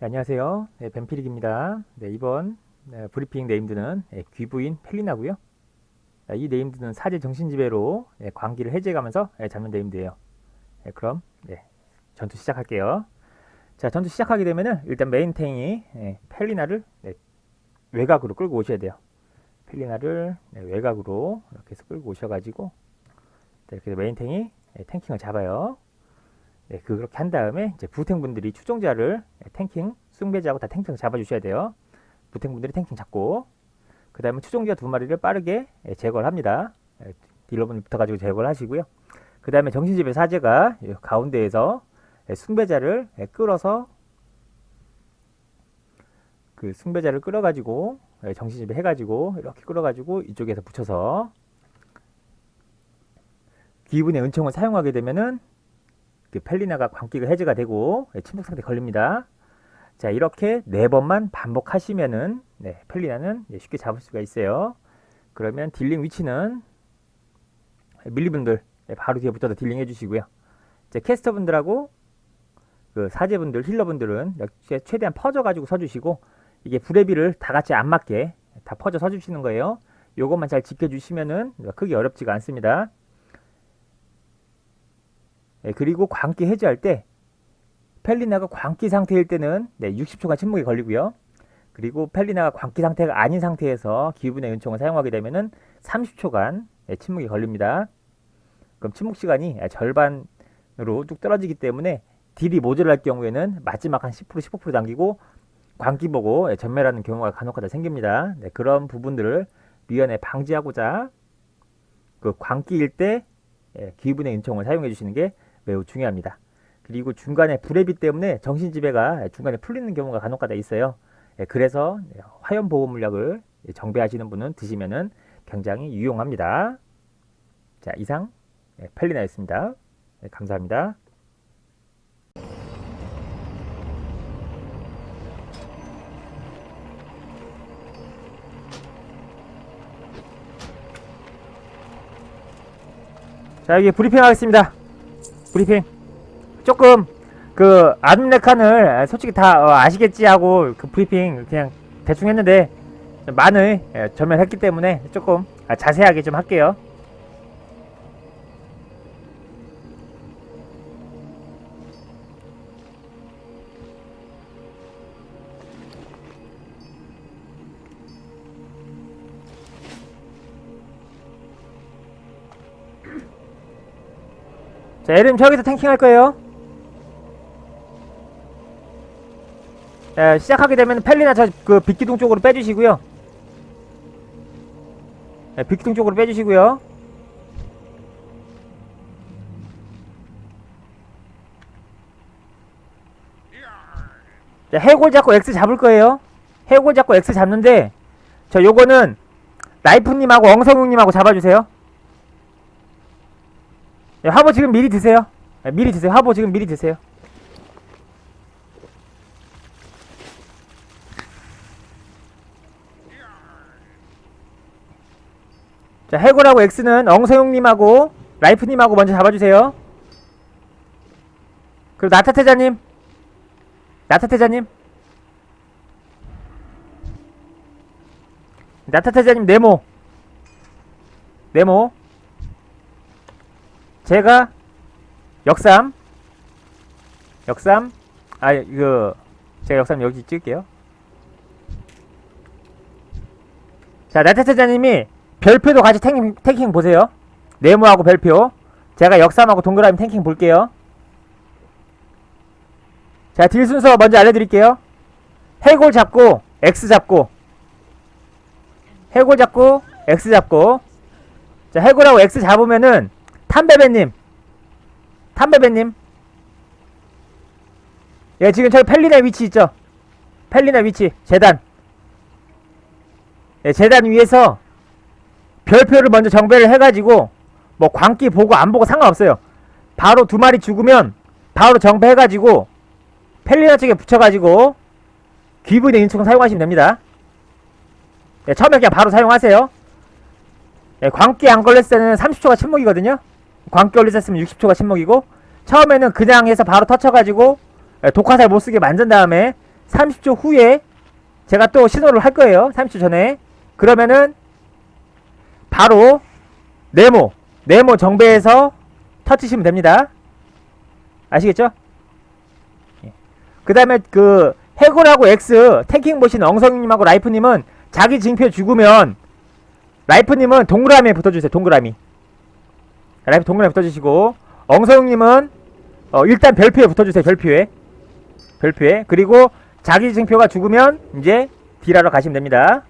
네, 안녕하세요. 네, 벤피릭입니다. 네, 이번 네, 브리핑 네임드는 네, 귀부인 펠리나고요. 네, 이 네임드는 사제 정신지배로 네, 광기를 해제해가면서 네, 잡는 네임드예요. 네, 그럼 네, 전투 시작할게요. 자, 전투 시작하게 되면은 일단 메인 탱이 네, 펠리나를 네, 외곽으로 끌고 오셔야 돼요. 펠리나를 네, 외곽으로 이렇게 해서 끌고 오셔가지고 네, 이렇게 메인 탱이 네, 탱킹을 잡아요. 네, 그렇게 한 다음에 이제 부탱분들이 추종자를 탱킹, 숭배자하고 다 탱킹 잡아주셔야 돼요. 부탱분들이 탱킹 잡고 그 다음에 추종자 두 마리를 빠르게 예, 제거를 합니다. 예, 딜러분이 붙어가지고 제거를 하시고요. 그 다음에 정신집의 사제가 이 가운데에서 예, 숭배자를 예, 끌어서 그 숭배자를 끌어가지고 예, 정신집에 해가지고 이렇게 끌어가지고 이쪽에서 붙여서 기분의 은총을 사용하게 되면은 그 펠리나가 광기가 해제가 되고 예, 침묵 상태 걸립니다. 자 이렇게 네 번만 반복하시면은 네, 펠리나는 예, 쉽게 잡을 수가 있어요. 그러면 딜링 위치는 밀리분들 예, 바로 뒤에 붙어서 딜링 해주시고요. 이제 캐스터분들하고 그 사제분들 힐러분들은 이렇게 최대한 퍼져가지고 서주시고 이게 브레비를 다 같이 안 맞게 다 퍼져 서주시는 거예요. 요것만 잘 지켜주시면은 크게 어렵지가 않습니다. 예, 그리고 광기 해제할 때 펠리나가 광기 상태일 때는 네, 60초간 침묵이 걸리고요. 그리고 펠리나가 광기 상태가 아닌 상태에서 기분의 은총을 사용하게 되면은 30초간 예, 침묵이 걸립니다. 그럼 침묵 시간이 예, 절반으로 뚝 떨어지기 때문에 딜이 모자랄 경우에는 마지막 한 10% 15% 남기고 광기 보고 예, 전멸하는 경우가 간혹가다 생깁니다. 네, 그런 부분들을 미연에 방지하고자 그 광기일 때 예, 기분의 은총을 사용해 주시는 게 매우 중요합니다. 그리고 중간에 불해비 때문에 정신지배가 중간에 풀리는 경우가 간혹가다 있어요. 예, 그래서 화염 보호 물약을 정배하시는 분은 드시면은 굉장히 유용합니다. 자 이상 예, 펠리나였습니다. 예, 감사합니다. 자 여기 브리핑 하겠습니다. 브리핑. 조금 그 아둔레칸을 솔직히 다 어, 아시겠지 하고 그 브리핑 그냥 대충 했는데 많이 예, 전멸했기 때문에 조금 아, 자세하게 좀 할게요. 자, 에름 저기서 탱킹 할 거예요. 자, 시작하게 되면 펠리나 저그 빗기둥 쪽으로 빼주시고요. 네, 빗기둥 쪽으로 빼주시고요. 자, 해골 잡고 X 잡을 거예요. 해골 잡고 X 잡는데, 저 요거는 라이프님하고 엉성웅님하고 잡아주세요. 예, 화보 지금 미리 드세요. 예, 미리 드세요. 화보 지금 미리 드세요. 자, 해골하고 X는 엉서용님하고 라이프님하고 먼저 잡아주세요. 그리고 나타태자님. 나타태자님. 나타태자님 네모. 네모. 제가 역삼 역삼 아 이거 제가 역삼 여기 찍을게요. 자 나타차자님이 별표도 같이 탱킹, 탱킹 보세요. 네모하고 별표. 제가 역삼하고 동그라미 탱킹 볼게요. 자 딜 순서 먼저 알려드릴게요. 해골 잡고 X 잡고. 해골 잡고 X 잡고. 자 해골하고 X 잡으면은 탐베베님. 탐베베님. 예 지금 저기 펠리나 위치 있죠? 펠리나 위치 재단. 예 재단 위에서 별표를 먼저 정배를 해가지고 뭐 광기 보고 안 보고 상관없어요. 바로 두 마리 죽으면 바로 정배해가지고 펠리나 쪽에 붙여가지고 귀분의 인충 사용하시면 됩니다. 예, 처음에 그냥 바로 사용하세요. 예, 광기 안 걸렸을 때는 30초가 침묵이거든요 광기 올리셨으면 60초가 침묵이고 처음에는 그냥 해서 바로 터쳐가지고 예, 독화살 못쓰게 만든 다음에 30초 후에 제가 또 신호를 할 거예요. 30초 전에. 그러면은 바로 네모, 네모 정배에서 터치시면 됩니다. 아시겠죠? 그 다음에 그 해골하고 X 탱킹 보신 엉성님하고 라이프님은 자기 징표 죽으면 라이프님은 동그라미에 붙어주세요. 동그라미. 라이프 동그라미 붙어주시고 엉성님은 어, 일단 별표에 붙어주세요. 별표에. 별표에. 그리고 자기 징표가 죽으면 이제 딜하러 가시면 됩니다.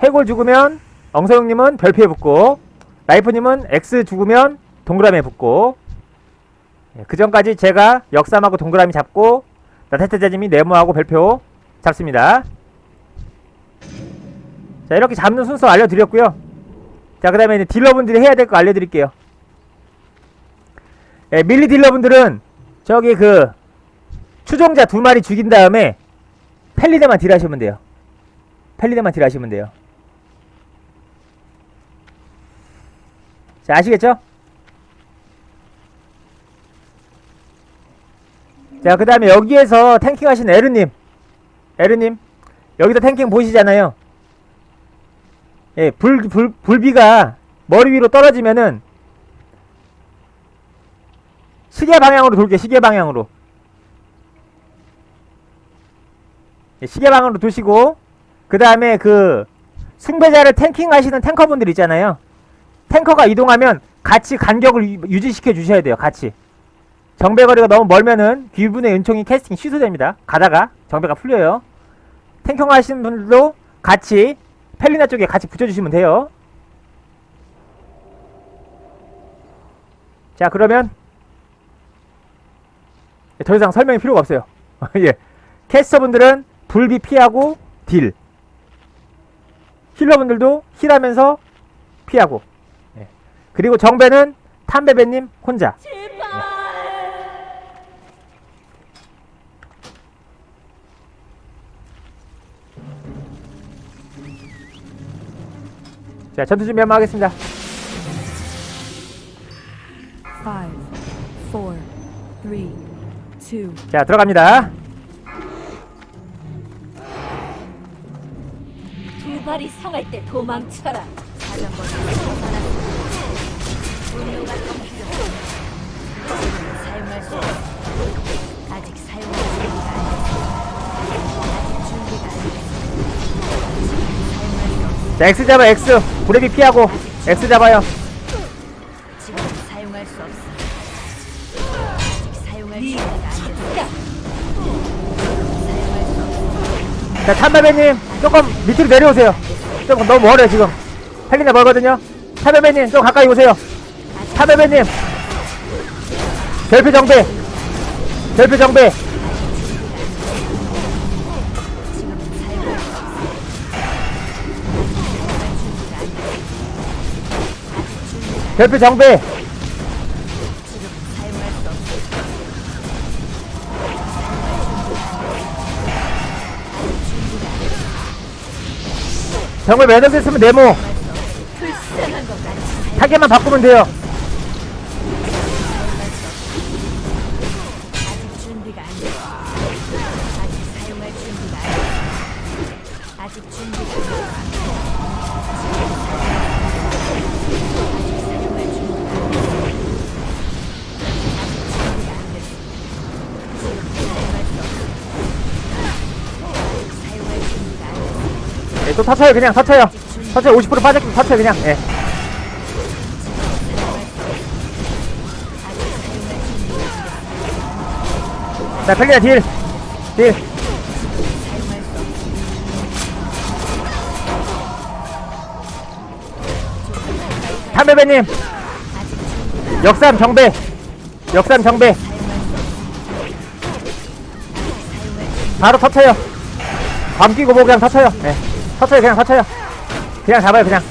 해골 죽으면 엉성님은 별표에 붙고 라이프님은 X 죽으면 동그라미에 붙고 예, 그 전까지 제가 역삼하고 동그라미 잡고 나태태자님이 네모하고 별표 잡습니다. 자 이렇게 잡는 순서 알려드렸고요. 자 그 다음에 딜러분들이 해야 될 거 알려드릴게요. 예, 밀리 딜러분들은 저기 그 추종자 두 마리 죽인 다음에 펠리데만 딜하시면 돼요. 펠리데만 딜하시면 돼요. 자 아시겠죠? 자, 그 다음에 여기에서 탱킹 하신 에르님. 에르님. 여기서 탱킹 보시잖아요. 예, 불, 불, 불비가 머리 위로 떨어지면은 시계 방향으로 돌게, 시계 방향으로. 예, 시계 방향으로 두시고, 그 다음에 그 숭배자를 탱킹 하시는 탱커분들 있잖아요. 탱커가 이동하면 같이 간격을 유- 유지시켜 주셔야 돼요, 같이. 정배거리가 너무 멀면은 귀분의 은총이 캐스팅 취소됩니다. 가다가 정배가 풀려요. 탱킹 하시는 분들도 같이 펠리나 쪽에 같이 붙여주시면 돼요. 자 그러면 더 이상 설명이 필요가 없어요. 예, 캐스터분들은 불비 피하고 딜. 힐러분들도 힐하면서 피하고. 예. 그리고 정배는 탐배배님 혼자. 자, 전투 준비 한번 하겠습니다. Five, four, three, two, 자, 들어갑니다. 두 발이 상할 때 도망쳐라. 분노가. 지금 사용할 수 없어. 아직 사용할 준비가 자, X 잡아, X. 브레비 피하고. X 잡아요. 지금 사용할 수 없어. 아직 사용할 준비가 안 됐어. 사용할 수 없어. 자, 참바배님, 조금 밑으로 내려오세요. 조금 너무 멀어요, 지금. 헬리나 멀거든요. 참바배님, 좀 가까이 오세요. 참바배님. 별표 정배. 별표 정배. 별표 없어. 정글 매너스 쓰면 네모. 타겟만 바꾸면 돼요. 아직 준비가 또 터쳐요, 그냥 터쳐요. 터쳐요, 50% 빠졌고 터쳐요, 그냥. 예. 자, 펠리나 딜. 딜. 담배배님. 역삼 정배. 역삼 정배. 바로 터쳐요. 밤 끼고 그냥 터쳐요. 네. 터쳐요, 그냥 터쳐요. 그냥 잡아요, 그냥.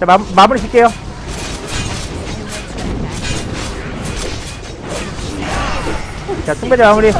자, 마, 마무리 칠게요. 자, 뚱배자 마무리.